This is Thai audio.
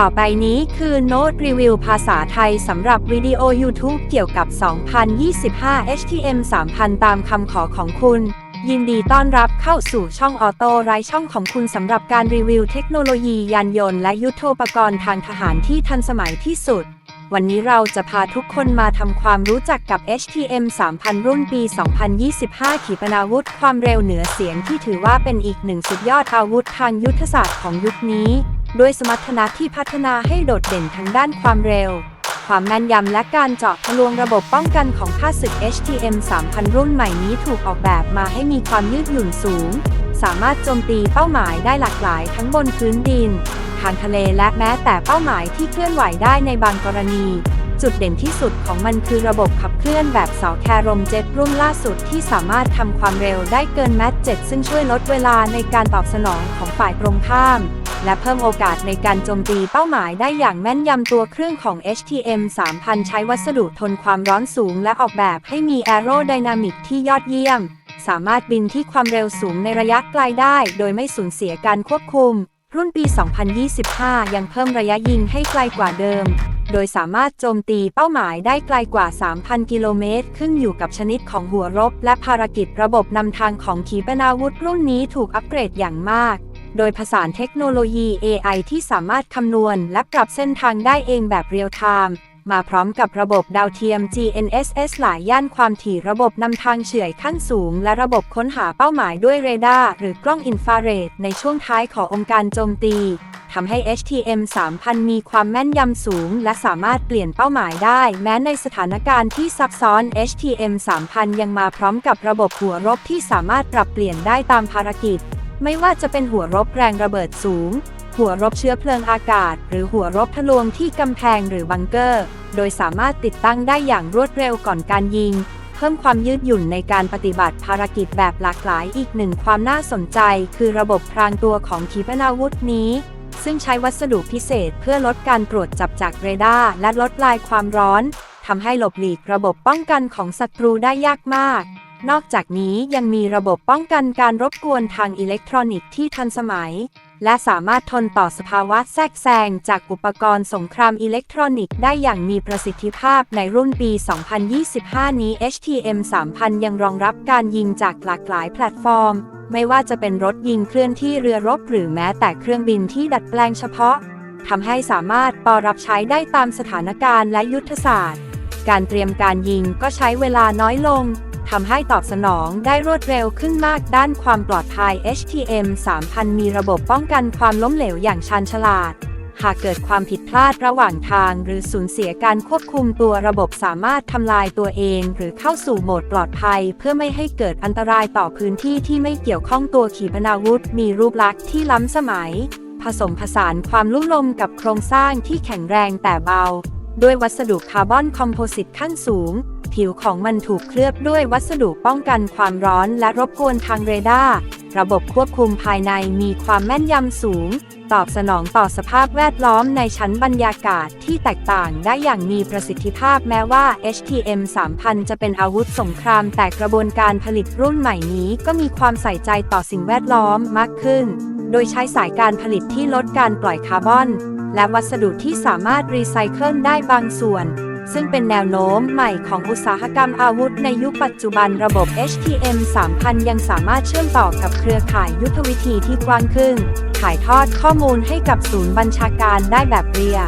ต่อไปนี้คือโน้ตรีวิวภาษาไทยสำหรับวิดีโอ YouTube เกี่ยวกับ 2025 HTM 3000 ตามคำขอของคุณ ยินดีต้อนรับเข้าสู่ช่องออโต้ไรช่องของคุณสำหรับการรีวิวเทคโนโลยียานยนต์และยุทโธปกรณ์ทางทหารที่ทันสมัยที่สุด วันนี้เราจะพาทุกคนมาทำความรู้จักกับ HTM 3000 รุ่นปี 2025 ขีปนาวุธ ความเร็วเหนือเสียงที่ถือว่าเป็นอีกหนึ่งสุดยอดอาวุธทางยุทธศาสตร์ของยุคนี้ ด้วยสมรรถนะที่พัฒนาให้โดดเด่นทั้งด้านความเร็ว ความแม่นยำและการเจาะทะลวงระบบป้องกันของข้าศึก HTM 3000 รุ่นใหม่นี้ถูกออกแบบมาให้มีความยืดหยุ่นสูง สามารถโจมตีเป้าหมายได้หลากหลายทั้งบนพื้นดิน ทางทะเลและแม้แต่เป้าหมายที่เคลื่อนไหวได้ในบางกรณีจุดเด่นที่สุดของมันคือระบบขับเคลื่อนแบบเสาแครมเจ็ตรุ่นล่าสุดที่สามารถทำความเร็วได้เกินแมท7ซึ่งช่วยลดเวลาในการตอบสนองของฝ่ายตรงข้าม และเพิ่มโอกาสในการโจมตีเป้าหมายได้อย่างแม่นยำตัวเครื่องของ HTM 3000 ใช้วัสดุทนความร้อนสูง และออกแบบให้มีแอโรไดนามิกที่ยอดเยี่ยม สามารถบินที่ความเร็วสูงในระยะไกลได้ โดยไม่สูญเสียการควบคุม รุ่นปี 2025 ยังเพิ่มระยะยิงให้ไกลกว่าเดิม โดยสามารถโจมตีเป้าหมายได้ไกลกว่า 3,000 กิโลเมตร ขึ้นอยู่กับชนิดของหัวรบ และภารกิจระบบนำทางของขีปนาวุธรุ่นนี้ถูกอัปเกรดอย่างมาก โดยผสานเทคโนโลยี AI ที่สามารถคำนวณ และปรับเส้นทางได้เองแบบเรียลไทม์มาพร้อมกับระบบดาวเทียม GNSS หลายย่านความถี่ระบบนำทางเฉื่อยขั้นสูง และระบบค้นหาเป้าหมายด้วยเรดาร์หรือกล้องอินฟราเรดในช่วงท้ายขององค์การโจมตีทำให้ HTM 3000 มีความแม่นยำสูง และสามารถเปลี่ยนเป้าหมายได้ แม้ในสถานการณ์ที่ซับซ้อน HTM 3000 ยังมาพร้อมกับระบบหัวรบที่สามารถปรับเปลี่ยนได้ตามภารกิจ ไม่ว่าจะเป็นหัวรบแรงระเบิดสูง หัวรบเชื้อเพลิงอากาศ หรือหัวรบทะลวงที่กำแพงหรือบังเกอร์ โดยสามารถติดตั้งได้อย่างรวดเร็วก่อนการยิง เพิ่มความยืดหยุ่นในการปฏิบัติภารกิจแบบหลากหลายอีกหนึ่งความน่าสนใจ คือระบบพรางตัวของขีปนาวุธนี้ ซึ่งใช้วัสดุพิเศษเพื่อลดการตรวจจับจากเรดาร์และลดลายความร้อนทำให้หลบหลีกระบบป้องกันของศัตรูได้ยากมาก นอกจากนี้ยังมีระบบป้องกันการรบกวนทางอิเล็กทรอนิกส์ที่ทันสมัย และสามารถทนต่อสภาวะแทรกแซงจากอุปกรณ์สงครามอิเล็กทรอนิกส์ได้อย่างมีประสิทธิภาพในรุ่นปี 2025 นี้ HTM 3000 ยังรองรับการยิงจากหลากหลายแพลตฟอร์ม ไม่ว่าจะเป็นรถยิงเคลื่อนที่เรือรบหรือแม้แต่เครื่องบินที่ดัดแปลงเฉพาะทำให้สามารถปอรับใช้ได้ตามสถานการณ์และยุทธศาสตร์ การเตรียมการยิงก็ใช้เวลาน้อยลง ทำให้ตอบสนองได้รวดเร็วขึ้นมากด้านความปลอดภัย HTM 3000 มีระบบป้องกันความล้มเหลวอย่างชาญฉลาด หากเกิดความผิดพลาดระหว่างทาง หรือสูญเสียการควบคุมตัวระบบสามารถทำลายตัวเอง หรือเข้าสู่โหมดปลอดภัย เพื่อไม่ให้เกิดอันตรายต่อพื้นที่ที่ไม่เกี่ยวข้องตัวขีปนาวุธ มีรูปลักษณ์ที่ล้ำสมัย ผสมผสานความลุ่มลมกับโครงสร้างที่แข็งแรงแต่เบา ด้วยวัสดุคาร์บอนคอมโพสิตขั้นสูง ผิวของมันถูกเคลือบด้วยวัสดุป้องกันความร้อนและรบกวนทางเรดาร์ ระบบควบคุมภายในมีความแม่นยำสูง ตอบสนองต่อสภาพแวดล้อมในชั้นบรรยากาศที่แตกต่างได้อย่างมีประสิทธิภาพแม้ว่า HTM 3000 จะเป็นอาวุธสงครามแต่กระบวนการผลิตรุ่นใหม่นี้ก็มีความใส่ใจต่อสิ่งแวดล้อมมากขึ้น โดยใช้สายการผลิตที่ลดการปล่อยคาร์บอน และวัสดุที่สามารถรีไซเคิลได้บางส่วน ซึ่งเป็นแนวโน้มใหม่ของอุตสาหกรรมอาวุธในยุคปัจจุบันระบบ HTM 3000 ยังสามารถเชื่อมต่อกับเครือข่ายยุทธวิธีที่กว้างขึ้น ถ่ายทอดข้อมูลให้กับศูนย์บัญชาการได้แบบเรีย